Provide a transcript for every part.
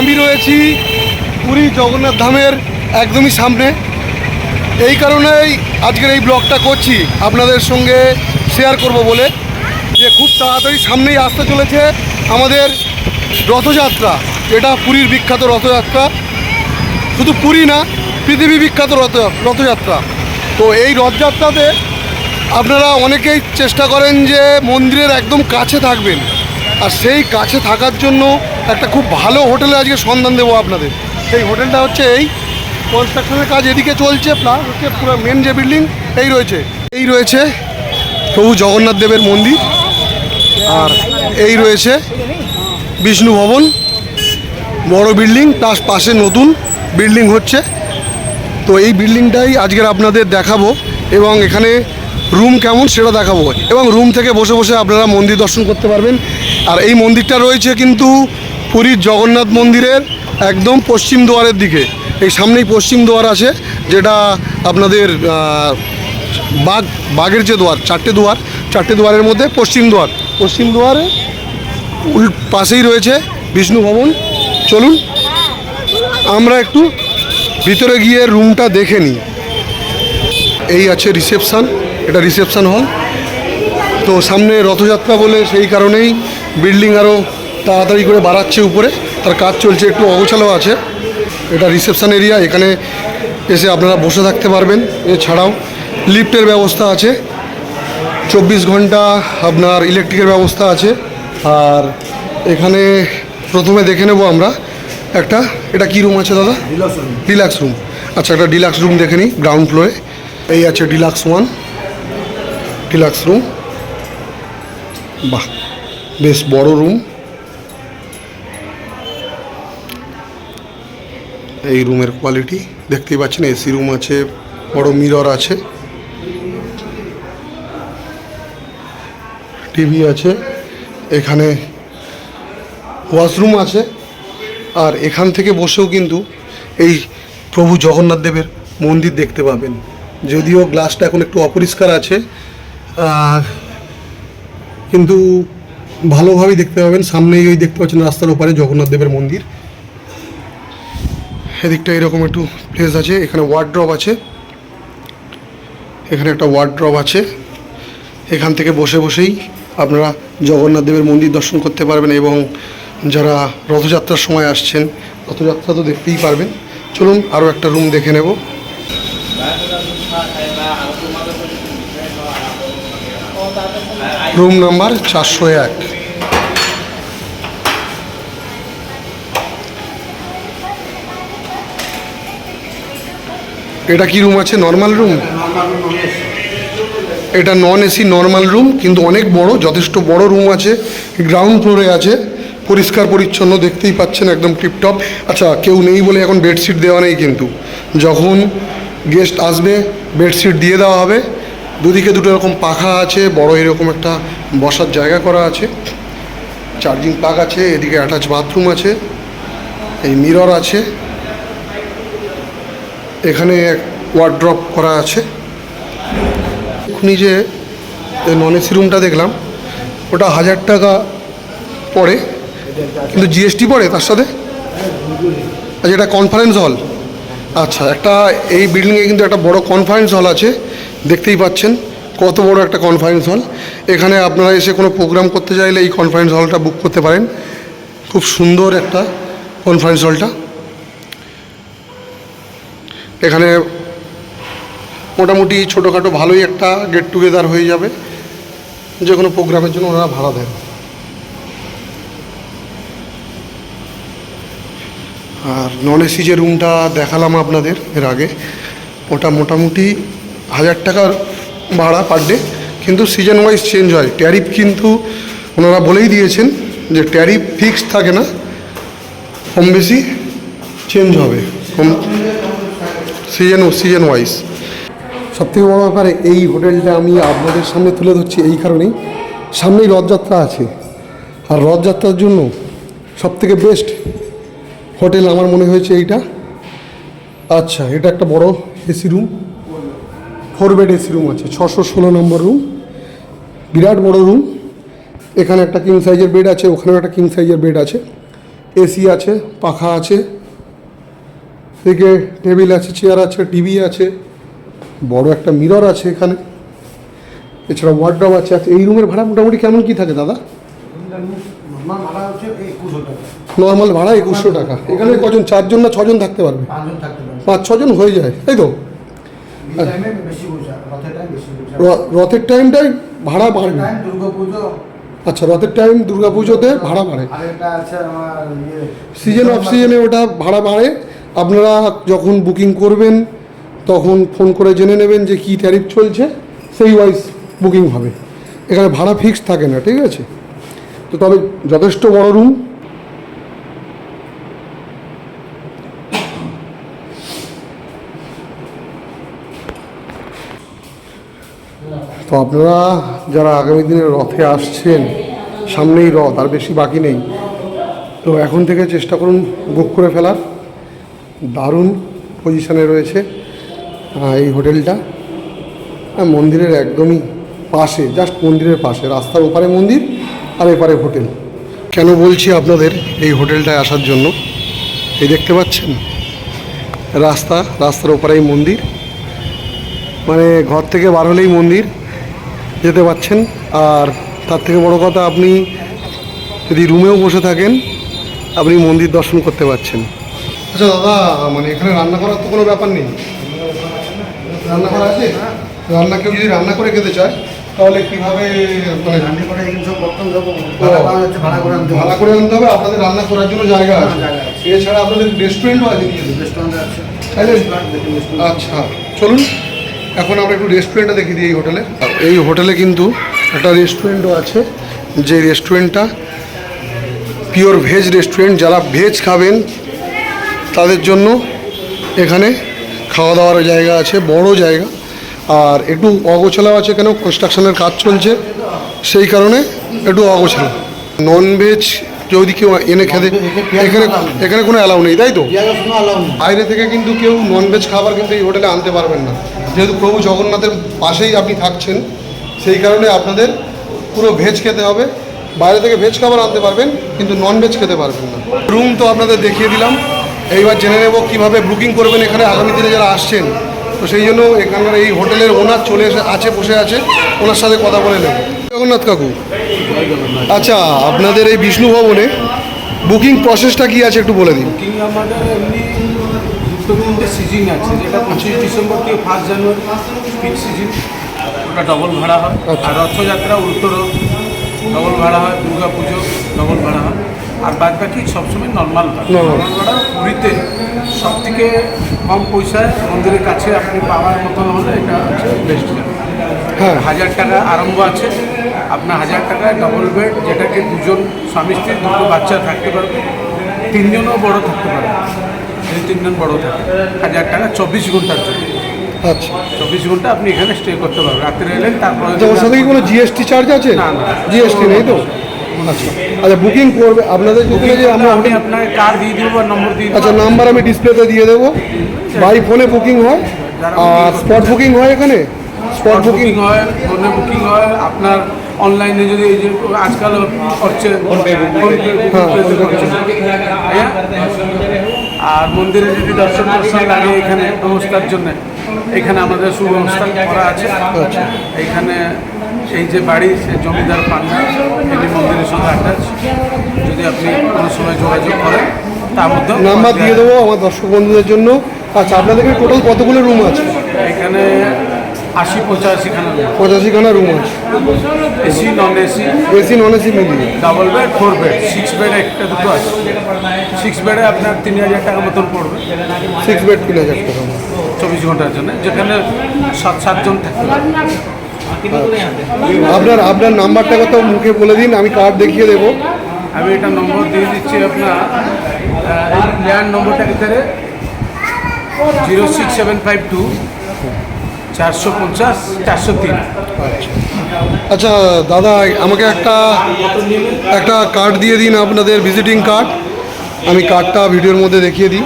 আমি রয়েছি পুরী জগন্নাথ ধামের একদমই সামনে। এই কারণেই আজকের এই ব্লগটা করছি। আপনাদের সঙ্গে শেয়ার করব বলে। যে খুব তাড়াতাড়ি সামনেই আসতে চলেছে আমাদের রথযাত্রা। এটা পুরীর বিখ্যাত রথযাত্রা। শুধু পুরী না, পৃথিবী বিখ্যাত রথ, রথযাত্রা। তো এই রথযাত্রাতে আপনারা অনেকেই চেষ্টা করেন যে মন্দিরের একদম কাছে থাকবেন। আর সেই কাছে থাকার জন্য একটা খুব ভালো হোটেলে আজকে সন্ধান দেবো আপনাদের। সেই হোটেলটা হচ্ছে এই কনস্ট্রাকশনের কাজ এদিকে চলছে প্লাস হচ্ছে পুরো মেন যে বিল্ডিং এই রয়েছে। এই রয়েছে প্রভু জগন্নাথ দেবের মন্দির, আর এই রয়েছে বিষ্ণু ভবন। বড় বিল্ডিং প্লাস পাশে নতুন বিল্ডিং হচ্ছে। তো এই বিল্ডিংটাই আজকের আপনাদের দেখাবো, এবং এখানে রুম কেমন সেটা দেখাবো। এবং রুম থেকে বসে বসে আপনারা মন্দির দর্শন করতে পারবেন। আর এই মন্দিরটা রয়েছে কিন্তু পুরীর জগন্নাথ মন্দিরের একদম পশ্চিম দুয়ারের দিকে। এই সামনেই পশ্চিম দুয়ার আছে, যেটা আপনাদের বাঘ, বাঘের যে দুয়ার, চারটে দুয়ার, চারটে দুয়ারের মধ্যে পশ্চিম দুয়ার। পশ্চিম দুয়ারে উল পাশেই রয়েছে বিষ্ণু ভবন। চলুন, আমরা একটু ভিতরে গিয়ে রুমটা দেখে নিই। এই আছে রিসেপশান, এটা রিসেপশান হল। তো সামনে রথযাত্রা বলে সেই কারণেই বিল্ডিং আরও তাড়াতাড়ি করে বাড়াচ্ছে উপরে তার কাজ চলছে একটু অগোছালো আছে। এটা রিসেপশান এরিয়া এখানে এসে আপনারা বসে থাকতে পারবেন। এছাড়াও লিফটের ব্যবস্থা আছে। চব্বিশ ঘণ্টা আপনার ইলেকট্রিকের ব্যবস্থা আছে। আর এখানে প্রথমে দেখে নেব আমরা একটা এটা কি রুম আছে দাদা? ডিলাক্স রুম আচ্ছা একটা ডিলাক্স রুম দেখে নিই গ্রাউন্ড ফ্লোরে এই আছে ডিলাক্স ওয়ান ডিলাক্স রুম বাহ বেশ বড় রুম এই রুমের কোয়ালিটি দেখতেই পাচ্ছেন এসি রুম আছে, বড় মিরর আছে। টিভি আছে, এখানে ওয়াশরুম আছে। আর এখান থেকে বসেও কিন্তু এই প্রভু জগন্নাথ দেবের মন্দির দেখতে পাবেন। যদিও গ্লাসটা এখন একটু অপরিষ্কার আছে কিন্তু ভালোভাবেই দেখতে পাবেন। সামনেই ওই দেখতে পাচ্ছেন রাস্তার ওপারে জগন্নাথ দেবের মন্দির। এদিকটা এরকম একটু প্লেস আছে, এখানে ওয়ার্ড্রপ আছে। এখানে একটা ওয়ার্ড্রপ আছে। এখান থেকে বসে বসেই আপনারা জগন্নাথ দেবের মন্দির দর্শন করতে পারবেন এবং যারা রথযাত্রার সময় আসছেন, রথযাত্রা তো দেখতেই পারবেন। চলুন আরও একটা রুম দেখে নেব। রুম নাম্বার চারশো এক। এটা কি রুম আছে? নর্মাল রুম এটা নন এসি নর্মাল রুম কিন্তু অনেক বড়, যথেষ্ট বড় রুম আছে। গ্রাউন্ড ফ্লোরে আছে। পরিষ্কার, পরিচ্ছন্ন দেখতেই পাচ্ছেন একদম টিপটপ আচ্ছা কেউ নেই বলে এখন বেডশিট দেওয়া নেই কিন্তু। যখন গেস্ট আসবে বেডশিট দিয়ে দেওয়া হবে। দুদিকে দুটো এরকম পাখা আছে, বড় এরকম একটা বসার জায়গা করা আছে। চার্জিং প্লাগ আছে, এদিকে অ্যাটাচ বাথরুম আছে। এই মিরর আছে। এখানে ওয়ার্ড্রপ করা আছে। এখনই যে নন এসি রুমটা দেখলাম, ওটা হাজার টাকা পড়ে, কিন্তু জিএসটি পড়ে তার সাথে? আচ্ছা এটা কনফারেন্স হল আচ্ছা একটা এই বিল্ডিংয়ে কিন্তু একটা বড় কনফারেন্স হল আছে, দেখতেই পাচ্ছেন কত বড় একটা কনফারেন্স হল এখানে আপনারা এসে কোনো প্রোগ্রাম করতে চাইলে এই কনফারেন্স হলটা বুক করতে পারেন। খুব সুন্দর একটা কনফারেন্স হলটা এখানে মোটামুটি ছোটোখাটো ভালোই একটা গেট টুগেদার হয়ে যাবে। যে কোনো প্রোগ্রামের জন্য ওনারা ভাড়া দেন। আর নন এসি যে রুমটা দেখালাম আপনাদের এর আগে, ওটা মোটামুটি হাজার টাকার ভাড়া পার ডে কিন্তু সিজন ওয়াইজ চেঞ্জ হয়। ট্যারিফ কিন্তু ওনারা বলেই দিয়েছেন যে ট্যারিফ ফিক্সড থাকে না, কম বেশি চেঞ্জ হবে। কম সিজন সিজন ওয়াইজ সবথেকে বড় ব্যাপার, এই হোটেলটা আমি আপনাদের সামনে তুলে ধরছি এই কারণেই। সামনেই রথযাত্রা আছে। আর রথযাত্রার জন্য সবথেকে বেস্ট হোটেল আমার মনে হয়েছে এইটা। আচ্ছা এটা একটা বড় AC room. Four bed AC room আছে, ছশো ষোলো নম্বর রুম। বিরাট বড় রুম। এখানে একটা কিং সাইজের বেড আছে, ওখানেও একটা কিং সাইজের বেড আছে। এসি আছে, পাখা আছে। থেকে টেবিল আছে চেয়ার আছে টিভি আছে বড় একটা মিরর আছে এখানে। এছাড়া ওয়ার্ড্রপ আছে আচ্ছা এই রুমের ভাড়া মোটামুটি কেমন কি থাকে দাদা? নর্মাল ভাড়া একুশশো টাকা। এখানে কজন চারজন না ছজন থাকতে পারবে? পাঁচ ছজন হয়ে যায় তাই তো? রথের টাইমটাই ভাড়া বাড়বে। আচ্ছা রথের টাইম দুর্গা পুজোতে ভাড়া বাড়ে। সিজন অফ সিজনে ওটা ভাড়া বাড়ে। আপনারা যখন বুকিং করবেন, তখন ফোন করে জেনে নেবেন যে কী ট্যারিফ চলছে, সেই ওয়াইজ বুকিং হবে। এখানে ভাড়া ফিক্সড থাকে না, ঠিক আছে? তো তবে যথেষ্ট বড় রুম তো আপনারা যারা আগামী দিনে রথে আসছেন, সামনেই রথ, আর বেশি বাকি নেই। তো এখন থেকে চেষ্টা করুন বুক করে ফেলার। দারুণ পজিশনে রয়েছে। এই হোটেলটা। মন্দিরের একদমই পাশে জাস্ট মন্দিরের পাশে, রাস্তার ওপারে মন্দির আর এপারে হোটেল। কেন বলছি আপনাদের এই হোটেলটায় আসার জন্য? এই দেখতে পাচ্ছেন? রাস্তা, রাস্তার ওপারেই মন্দির। মানে ঘর থেকে বার হলেই মন্দির, যেতে পাচ্ছেন। আর তার থেকে বড় কথা, আপনি যদি রুমেও বসে থাকেন, আপনি মন্দির দর্শন করতে পারছেন। আচ্ছা দাদা মানে এখানে রান্না করার তো কোনো ব্যাপার নেই। রান্না করা আছে? রান্না কেউ যদি রান্না করে খেতে চায় তাহলে কীভাবে মানে রান্না করে এখানে সব ভাড়া করে আনতে ভাড়া করে আনতে হবে আপনাদের রান্না করার জন্য জায়গা আছে। হ্যাঁ, জায়গা এছাড়া আপনাদের রেস্টুরেন্টও আছে নিজেদের রেস্টুরেন্ট আছে। তাহলে আচ্ছা চলুন এখন আমরা একটু রেস্টুরেন্টটা দেখিয়ে দিই এই হোটেলে। এই হোটেলে কিন্তু একটা রেস্টুরেন্টও আছে যে রেস্টুরেন্টটা পিওর ভেজ রেস্টুরেন্ট যারা ভেজ খাবেন তাদের জন্য এখানে খাওয়া দাওয়ার জায়গা আছে, বড় জায়গা। আর একটু অগোছালাও আছে কেন? কনস্ট্রাকশনের কাজ চলছে। সেই কারণে একটু অগোছালো। নন ভেজ যদি কেউ এনে খেতে এখানে এখানে কোনো অ্যালাউ নেই, তাই তো? বাইরে থেকে কিন্তু কেউ ননভেজ খাবার কিন্তু এই হোটেলে আনতে পারবেন না। যেহেতু প্রভু জগন্নাথের পাশেই আপনি থাকছেন, সেই কারণে আপনাদের পুরো ভেজ খেতে হবে। বাইরে থেকে ভেজ খাবার আনতে পারবেন, কিন্তু ননভেজ খেতে পারবেন না। রুম তো আপনাদের দেখিয়ে দিলাম। এইবার জেনে নেব কীভাবে বুকিং করবেন এখানে আগামী দিনে যারা আসছেন। তো সেই জন্য এখানকার এই হোটেলের ওনার চলে এসে আছে বসে আছে। ওনার সাথে কথা বলে নেব। জগন্নাথ কাকু আচ্ছা আপনাদের এই বিষ্ণু ভবনে বুকিং প্রসেসটা কি আছে একটু বলে দিন। সিজন আছে যেটা পঁচিশ ডিসেম্বর থেকে ফার্স্ট জানুয়ারি পিক সিজন ওটা ডবল ভাড়া হয়। আর রথযাত্রা উত্তর ডবল ভাড়া হয় দুর্গা পুজো ডবল ভাড়া হয়। আর বাদ বাকি সবসময় নর্মাল ভাড়া নর্মাল ভাড়া পুরীতে সব থেকে কম পয়সায় মন্দিরের কাছে আপনি পাওয়ার মতন হলে এটা হচ্ছে বেস্ট হ্যাঁ। হাজার টাকা আরম্ভ আছে আপনার হাজার টাকায় ডবল বেড যেটাকে দুজন স্বামী স্ত্রী দুটো বাচ্চা থাকতে পারবে তিনজনও বড় থাকতে পারবে। যদি তিনজন বড় থাকে হাজার টাকা চব্বিশ ঘণ্টার জন্য। আচ্ছা। চব্বিশ ঘণ্টা আপনি এখানে স্টে করতে পারবেন। রাত্রে এলেন তারপরে আচ্ছা ওর সাথে কি কোনো জিএসটি চার্জ আছে? না, না। জিএসটি নেই তো? আচ্ছা আচ্ছা বুকিং করবে আপনাদের যদি যে আমরা আমি আপনাকে কার দিয়ে দিব নম্বর দিয়ে আচ্ছা নাম্বার আমি ডিসপ্লেতে দিয়ে দেবো। বাই ফোনে বুকিং হয়। আর স্পট বুকিং হয় এখানে? স্পট বুকিং হয় ফোনে বুকিং হয় আপনার অনলাইনে যদি এই যে আজকাল করছে। ফোনপে হ্যাঁ? আর মন্দিরে যদি দর্শন দর্শন লাগে এখানে ব্যবস্থার জন্য এখানে আমাদের সুব্যবস্থা করা আছে। এখানে এই যে বাড়ি সে জমিদার পান্না এটি মন্দিরের সঙ্গে অ্যাটাচ যদি আপনি কোনো সময় যোগাযোগ করেন তার মধ্যে নাম্বার দিয়ে দেবো আমার দর্শক বন্ধুদের জন্য। আচ্ছা আপনাদের টোটাল কতগুলো রুম আছে? এখানে আশি পঁচাশি খানা পঁচাশিখানা রুম আছে। AC non AC AC non AC মিলিয়ে double bed four bed six bed একটা দুটো আছে। সিক্স বেডে আপনার তিন হাজার টাকা মতন পড়বে। সিক্স বেড তিন হাজার টাকা চব্বিশ ঘণ্টার জন্য যেখানে সাত সাতজন থাকতে পারে। আপনার আপনার নাম্বারটা কত? মুখে বলে দিন আমি কার্ড দেখিয়ে দেবো। আমি এটা নম্বর দিয়ে দিচ্ছি আপনার প্ল্যান নম্বরটা ভিতরে zero six seven five two চারশো পঞ্চাশ চারশো তিন। আচ্ছা দাদা আমাকে একটা একটা কার্ড দিয়ে দিন আপনাদের ভিজিটিং কার্ড আমি কার্ডটা ভিডিওর মধ্যে দেখিয়ে দিই।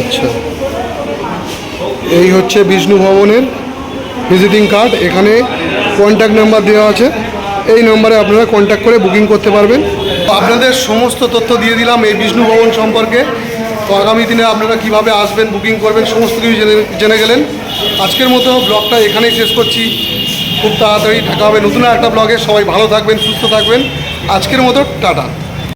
আচ্ছা। এই হচ্ছে বিষ্ণু ভবনের ভিজিটিং কার্ড এখানে কন্ট্যাক্ট নাম্বার দেওয়া আছে। এই নম্বরে আপনারা কন্ট্যাক্ট করে বুকিং করতে পারবেন। আপনাদের সমস্ত তথ্য দিয়ে দিলাম এই বিষ্ণু ভবন সম্পর্কে। তো আগামী দিনে আপনারা কীভাবে আসবেন বুকিং করবেন, সমস্ত কিছু জেনে জেনে গেলেন। আজকের মতো ব্লগটা এখানেই শেষ করছি। খুব তাড়াতাড়ি দেখা হবে নতুন একটা ব্লগে সবাই ভালো থাকবেন, সুস্থ থাকবেন। আজকের মতো টাটা।